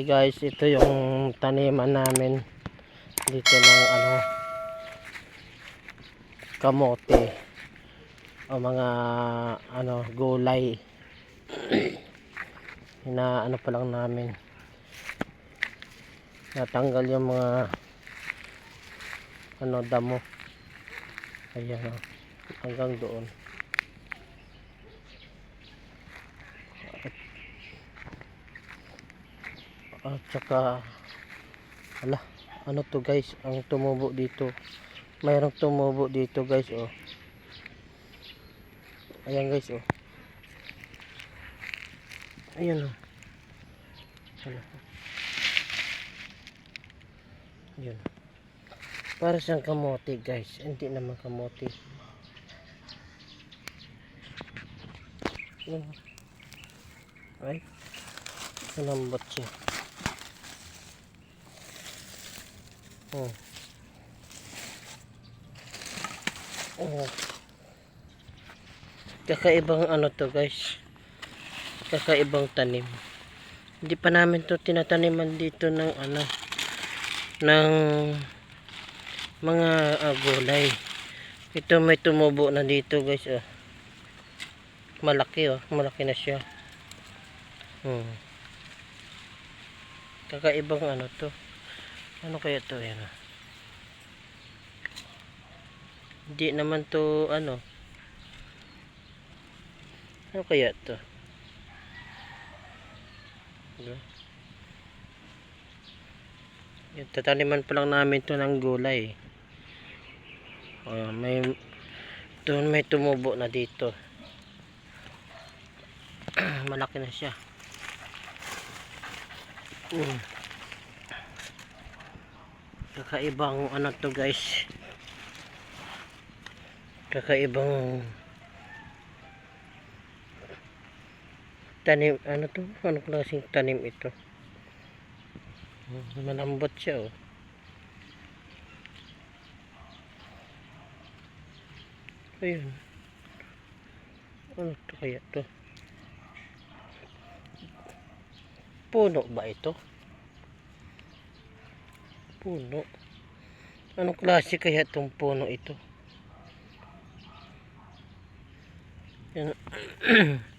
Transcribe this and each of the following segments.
Hey guys, ito yung taniman namin dito ng ano kamote. O mga ano gulay. Na ano pa lang namin. Natanggal yung mga ano damo. Ayan o hanggang doon at saka ala ano to guys ang tumubo dito. Mayroong tumubo dito guys oh. Ayan guys oh. Ayan oh. Ala. Yun para siyang kamote guys. Hindi naman kamote. Yun ay malambot siya Oh. Oh. Kakaibang ano to guys. Kakaibang tanim. Hindi pa namin to tinataniman dito ng ano ng mga uh, gulay. Ito may tumubo na dito guys oh. Malaki oh, malaki na siya. Hmm. Kakaibang ano to. Ano kaya to yan? ah? Hindi naman to ano. Ano kaya to? Ano? Yung tataniman pa lang namin to ng gulay. Oh, may doon may tumubo na dito. Malaki na siya. Mm kakaibang ano to guys. Kakaibang tanim ano to? Ano klaseng tanim ito? Malambot siya oh. Ayun. Ano to kaya to? Puno ba ito puno. Anong klase kaya itong puno ito? Yan.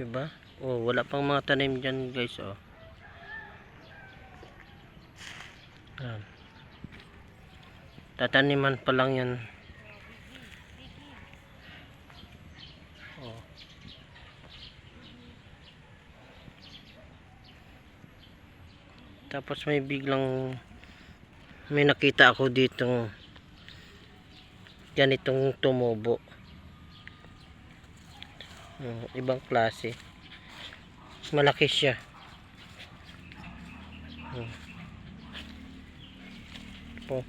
diba? Oh, wala pang mga tanim dyan guys oh. Yan. Tataniman pa lang yan. Tapos may biglang may nakita ako ditong ganitong tumubo. Hmm, ibang klase. Malaki siya. Hmm. Po.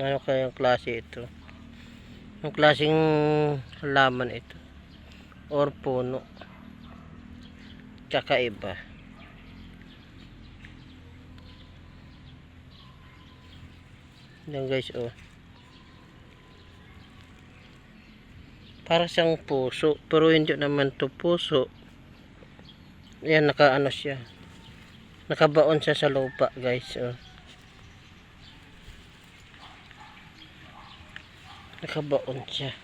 Ano kayang klase ito? Ang klaseng halaman ito? Or puno? Kakaiba yan guys oh. Para siyang puso pero hindi naman to puso. Yan naka ano siya. Nakabaon siya sa lupa guys oh. Nakabaon siya.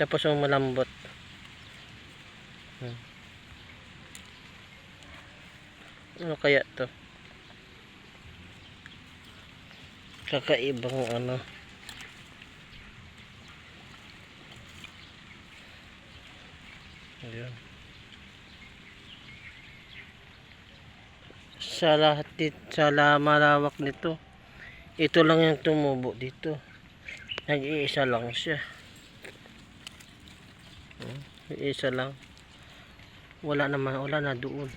Tapos ang malambot Ano kaya to? Kakaibang ano. Ayun. Sa lahat dito, sa la- malawak nito, ito lang yung tumubo dito. Nag-iisa lang siya. Hmm, Isa lang wala naman wala na doon.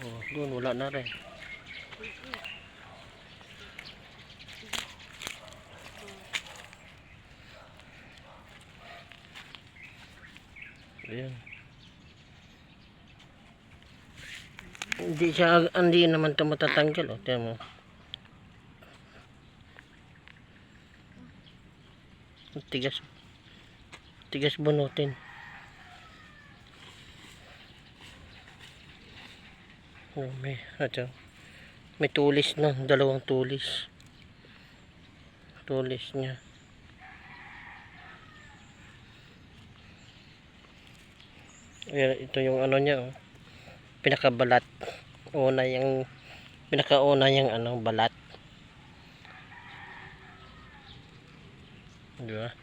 Oh, doon wala na rin. Ayan. Hindi siya hindi naman ito matatanggal oh, tiyan mo. Tigas. Tigas bunutin. Oh, may, ito. May tulis na, dalawang tulis. Tulis niya. Ayan, ito yung ano niya, oh. pinakabalat. Una yung, pinakauna yung ano, balat. Di ba?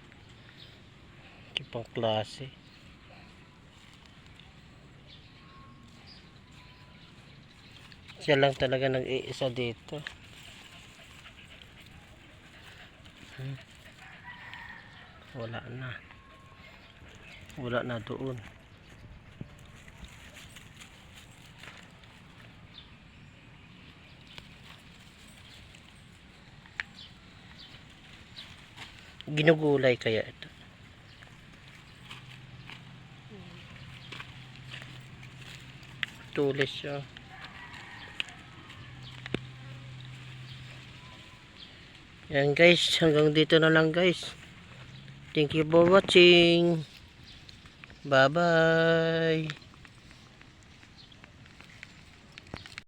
Ibang klase. Siya lang talaga nag-iisa dito. Hmm. Wala na. Wala na doon. Ginugulay kaya ito. Tulis siya. Yan guys, hanggang dito na lang guys. Thank you for watching. Bye bye.